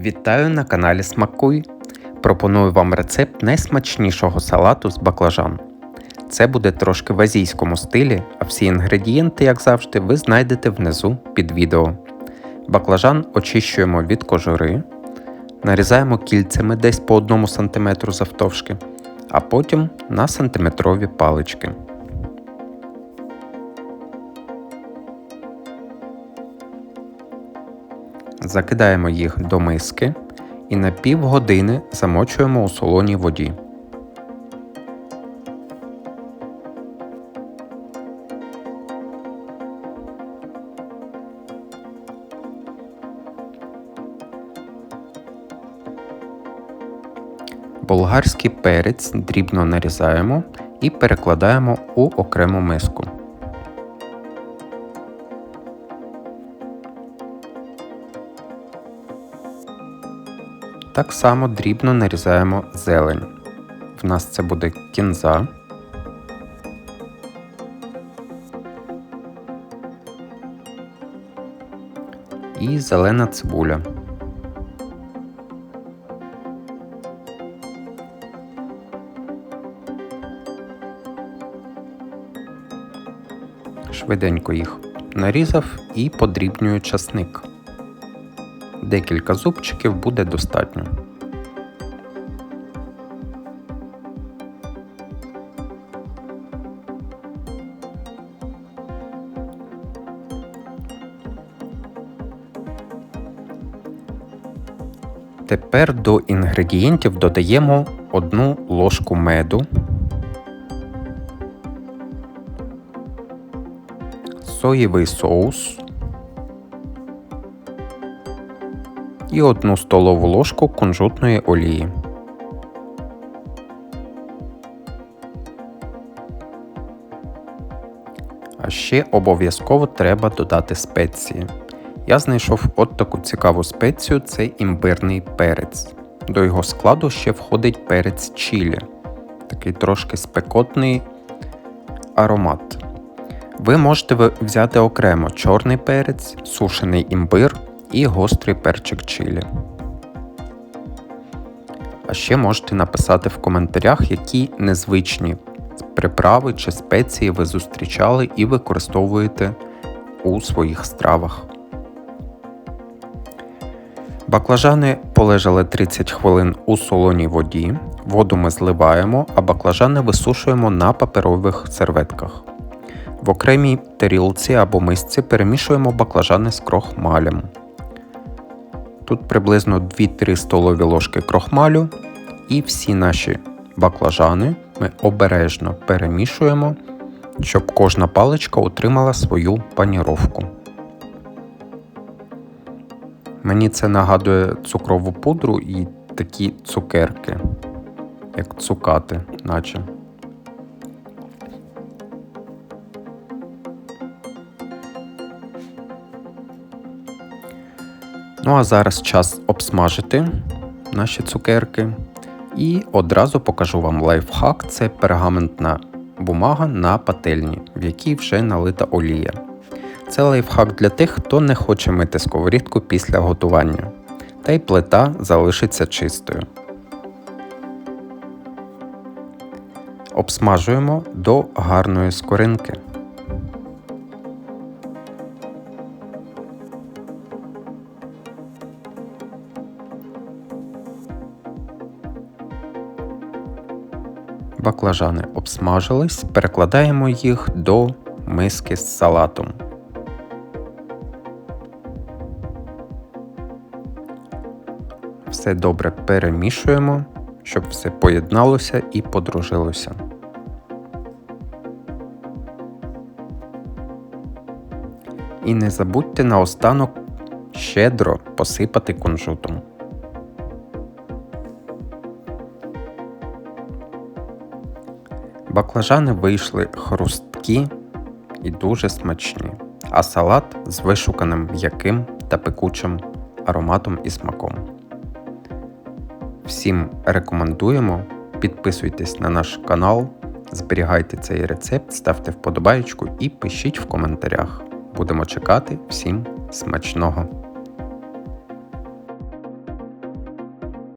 Вітаю на каналі Смакуй. Пропоную вам рецепт найсмачнішого салату з баклажан. Це буде трошки в азійському стилі, а всі інгредієнти, як завжди, ви знайдете внизу під відео. Баклажан очищуємо від кожури, нарізаємо кільцями десь по 1 см завтовшки, а потім на сантиметрові палички. Закидаємо їх до миски і на півгодини замочуємо у солоній воді. Болгарський перець дрібно нарізаємо і перекладаємо у окрему миску. Так само дрібно нарізаємо зелень. В нас це буде кінза. І зелена цибуля. Швиденько їх нарізав і подрібнюю часник. Декілька зубчиків буде достатньо. Тепер до інгредієнтів додаємо одну ложку меду, соєвий соус і 1 столову ложку кунжутної олії. А ще обов'язково треба додати спеції. Я знайшов от таку цікаву спецію це імбирний перець. До його складу ще входить перець чілі, такий трошки спекотний аромат. Ви можете взяти окремо чорний перець, сушений імбир і гострий перчик чилі. А ще можете написати в коментарях, які незвичні приправи чи спеції ви зустрічали і використовуєте у своїх стравах. Баклажани полежали 30 хвилин у солоній воді. Воду ми зливаємо, а баклажани висушуємо на паперових серветках. В окремій тарілці або мисці перемішуємо баклажани з крохмалем. Тут приблизно 2-3 столові ложки крохмалю і всі наші баклажани ми обережно перемішуємо, щоб кожна паличка отримала свою паніровку. Мені це нагадує цукрову пудру і такі цукерки, як цукати, наче. Ну а зараз час обсмажити наші цукерки. І одразу покажу вам лайфхак це пергаментна бумага на пательні, в якій вже налита олія. Це лайфхак для тих, хто не хоче мити сковорідку після готування. Та й плита залишиться чистою. Обсмажуємо до гарної скоринки. Баклажани обсмажились, перекладаємо їх до миски з салатом. Все добре перемішуємо, щоб все поєдналося і подружилося. І не забудьте наостанок щедро посипати кунжутом. Баклажани вийшли хрусткі і дуже смачні, а салат з вишуканим м'яким та пекучим ароматом і смаком. Всім рекомендуємо, підписуйтесь на наш канал, зберігайте цей рецепт, ставте вподобайку і пишіть в коментарях. Будемо чекати всім смачного!